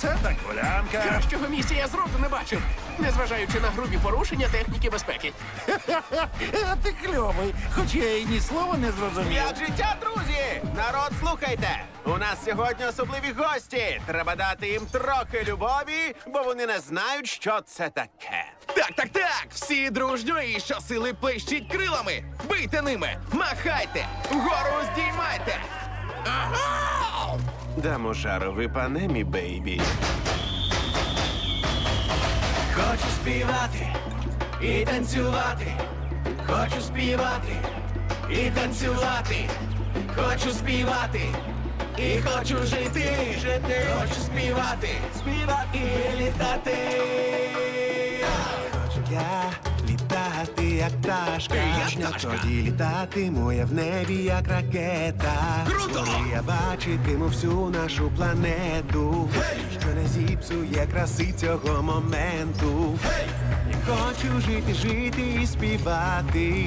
Сніданка. Кращого місця я зроду не бачив, незважаючи на грубі порушення техніки безпеки. А ти кльовий, хоч я й ні слова не зрозумів. Як життя, друзі! Народ, слухайте! У нас сьогодні особливі гості. Треба дати їм трохи любові, бо вони не знають, що це таке. Так, так, так! Всі дружньо і щосили плещіть крилами! Бийте ними! Махайте! Вгору здіймайте! Дамо жару, випанемі, бейбі. Хочу співати і танцювати. Хочу співати і танцювати. Хочу співати і хочу жити. жити. Хочу співати, співати і літати. Я літати, як пташка. Я пташка. Тоді літатиму я в небі, як ракета. Круто! Коли я бачитиму всю нашу планету, що не зіпсує краси цього моменту. Я хочу жити, жити і співати.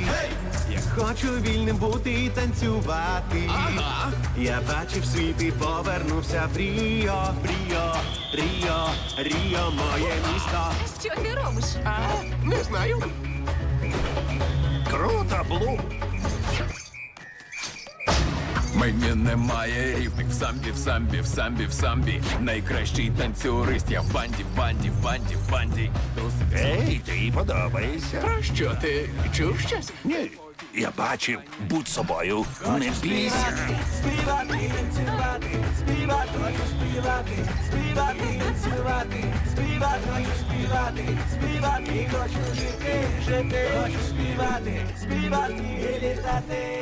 Я хочу вільним бути і танцювати. Ага. Я бачив світ і повернувся в Ріо, в Ріо, Ріо, Ріо, моє місто. Що ти робиш? А, не знаю. Круто, Блум. Мені немає рівних в самбі, в самбі, в самбі, в самбі. Найкращий танцюрист, я в банді, в банді, в банді, в банді. Ей, ти подобаєшся. Про Що ти чув щось? Ні, я бачив, будь собою, не бійся. Співати, співати, співати, співати, співати, співати, хочу співати, співати, хочу жити, жити, хочу співати, співати літати.